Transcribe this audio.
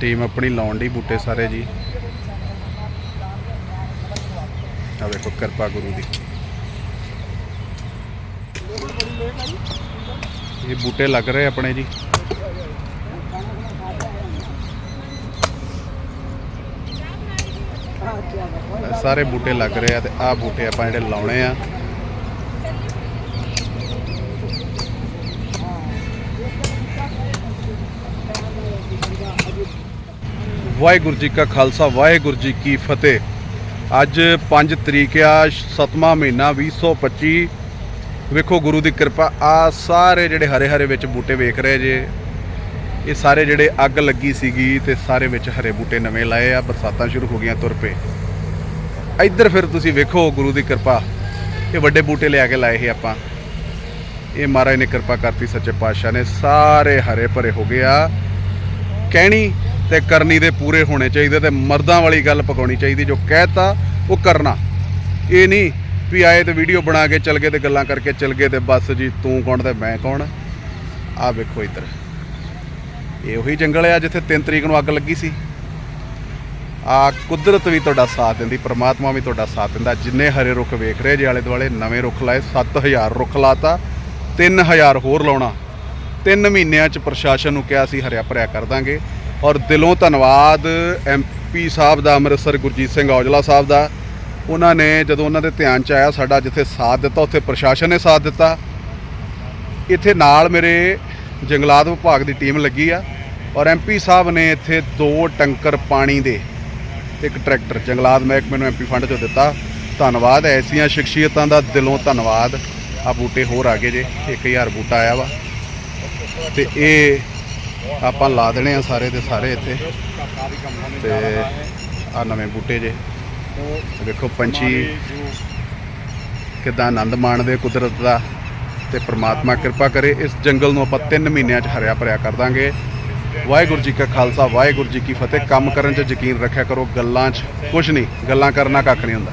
Team ਆਪਣੀ ਲਾਉਣ ਦੀ ਬੂਟੇ ਸਾਰੇ ਜੀ। ਆ ਵੇਖੋ ਕਿਰਪਾ ਗੁਰੂ ਦੀ। ਇਹ ਬੂਟੇ ਲੱਗ ਰਹੇ ਆਪਣੇ ਜੀ। ਸਾਰੇ ਬੂਟੇ ਲੱਗ ਰਹੇ ਆ ਤੇ ਆਹ ਬੂਟੇ ਆਪਾਂ ਜਿਹੜੇ ਲਾਉਣੇ ਆ। ਵਾਹਿਗੁਰੂ ਜੀ ਕਾ ਖਾਲਸਾ, ਵਾਹਿਗੁਰੂ ਜੀ ਕੀ ਫਤਿਹ। ਅੱਜ 5 ਤਰੀਕ ਆ 7ਵਾਂ ਮਹੀਨਾ 2025 ਵੇਖੋ ਗੁਰੂ ਦੀ ਕਿਰਪਾ, ਆ ਸਾਰੇ ਜਿਹੜੇ ਹਰੇ ਹਰੇ ਵਿੱਚ ਬੂਟੇ ਵੇਖ ਰਹੇ ਜੇ। ਇਹ ਸਾਰੇ ਜਿਹੜੇ ਅੱਗ ਲੱਗੀ ਸੀਗੀ ਤੇ ਸਾਰੇ ਵਿੱਚ ਹਰੇ ਬੂਟੇ ਨਵੇਂ ਲਾਏ ਆ, ਬਰਸਾਤਾਂ ਸ਼ੁਰੂ ਹੋ ਗਈਆਂ ਤੁਰ ਪਏ। ਇੱਧਰ ਫਿਰ ਤੁਸੀਂ ਵੇਖੋ ਗੁਰੂ ਦੀ ਕਿਰਪਾ, ਇਹ ਵੱਡੇ ਬੂਟੇ ਲਿਆ ਕੇ ਲਾਏ ਸੀ ਆਪਾਂ। ਇਹ ਮਹਾਰਾਜ ਨੇ ਕਿਰਪਾ ਕਰਤੀ ਸੱਚੇ ਪਾਤਸ਼ਾਹ ਨੇ, ਸਾਰੇ ਹਰੇ ਭਰੇ ਹੋ ਗਏ ਆ। ਕਹਿਣੀ ਤੇ ਕਰਨੀ ਦੇ ਪੂਰੇ ਹੋਣੇ ਚਾਹੀਦੇ ਤੇ ਮਰਦਾਂ ਵਾਲੀ ਗੱਲ ਪਕਾਉਣੀ ਚਾਹੀਦੀ, ਜੋ ਕਹਿਤਾ ਉਹ ਕਰਨਾ। ਇਹ ਨਹੀਂ ਵੀ ਆਏ ਤੇ ਵੀਡੀਓ ਬਣਾ ਕੇ ਚੱਲ ਗਏ ਤੇ ਗੱਲਾਂ ਕਰਕੇ ਚੱਲ ਗਏ ਤੇ ਬਸ ਜੀ, ਤੂੰ ਕੌਣ ਤੇ ਮੈਂ ਕੌਣ? ਆ ਵੇਖੋ ਇੱਧਰ। ਇਹ ਉਹੀ ਜੰਗਲ ਆ ਜਿੱਥੇ 3 ਤਰੀਕ ਨੂੰ ਅੱਗ ਲੱਗੀ ਸੀ। ਆ ਕੁਦਰਤ ਵੀ ਤੁਹਾਡਾ ਸਾਥ ਦਿੰਦੀ, ਪ੍ਰਮਾਤਮਾ ਵੀ ਤੁਹਾਡਾ ਸਾਥ ਦਿੰਦਾ। ਜਿੰਨੇ ਹਰੇ ਰੁੱਖ ਵੇਖ ਰਹੇ, ਜੇ ਆਲੇ ਦੁਆਲੇ ਨਵੇਂ ਰੁੱਖ ਲਾਏ 7000 ਰੁੱਖ ਲਾਤਾ 3000 ਹੋਰ ਲਾਉਣਾ। ਤਿੰਨ ਮਹੀਨਿਆਂ ਚ ਪ੍ਰਸ਼ਾਸਨ ਨੂੰ ਕਿਹਾ ਸੀ, ਹਰਿਆ ਭਰਿਆ ਕਰ ਦਾਂਗੇ। ਔਰ ਦਿਲੋਂ ਧੰਨਵਾਦ ਐਮਪੀ ਸਾਹਿਬ ਦਾ, ਅੰਮ੍ਰਿਤਸਰ ਗੁਰਜੀਤ ਸਿੰਘ ਔਜਲਾ ਸਾਹਿਬ ਦਾ। ਉਹਨਾਂ ਨੇ ਜਦੋਂ ਉਹਨਾਂ ਦੇ ਧਿਆਨ ਚ ਆਇਆ, ਸਾਡਾ ਜਿੱਥੇ ਸਾਥ ਦਿੱਤਾ, ਉੱਥੇ ਪ੍ਰਸ਼ਾਸਨ ਨੇ ਸਾਥ ਦਿੱਤਾ। ਇੱਥੇ ਨਾਲ ਮੇਰੇ ਜੰਗਲਾਤ ਵਿਭਾਗ ਦੀ ਟੀਮ ਲੱਗੀ ਆ ਔਰ ਐਮਪੀ ਸਾਹਿਬ ਨੇ ਇੱਥੇ ਦੋ ਟੰਕਰ ਪਾਣੀ ਦੇ ਇੱਕ ਟਰੈਕਟਰ, ਜੰਗਲਾਤ ਮਹਿਕਮੇ ਨੂੰ ਐਮਪੀ ਫੰਡ ਚੋਂ ਦਿੱਤਾ। ਧੰਨਵਾਦ, ਐਸੀਆਂ ਸ਼ਖਸੀਅਤਾਂ ਦਾ ਦਿਲੋਂ ਧੰਨਵਾਦ। ਆ ਬੂਟੇ ਹੋਰ ਆ ਗਏ ਜੇ 1000 ਬੂਟਾ ਆਇਆ ਵਾ। ਤੇ ਇਹ ਆਪਾਂ ਲਾ ਦੇਣੇ ਆ ਸਾਰੇ ਦੇ ਸਾਰੇ ਇੱਥੇ। ਤੇ ਆ ਨਵੇਂ ਬੂਟੇ ਜੇ। ਵੇਖੋ ਪੰਛੀ ਕਿਦਾਂ ਆਨੰਦ ਮਾਣਦੇ ਕੁਦਰਤ ਦਾ ਤੇ ਪ੍ਰਮਾਤਮਾ ਕਿਰਪਾ ਕਰੇ। ਇਸ ਜੰਗਲ ਨੂੰ ਆਪਾਂ 3 ਮਹੀਨਿਆਂ 'ਚ ਹਰਿਆ ਭਰਿਆ ਕਰ ਦਾਂਗੇ। ਵਾਹਿਗੁਰੂ ਜੀ ਕਾ ਖਾਲਸਾ, ਵਾਹਿਗੁਰੂ ਜੀ ਕੀ ਫਤਿਹ। ਕੰਮ ਕਰਨ 'ਚ ਯਕੀਨ ਰੱਖਿਆ ਕਰੋ, ਗੱਲਾਂ 'ਚ ਕੁਝ ਨਹੀਂ, ਗੱਲਾਂ ਕਰਨਾ ਕੱਖ ਨਹੀਂ ਹੁੰਦਾ।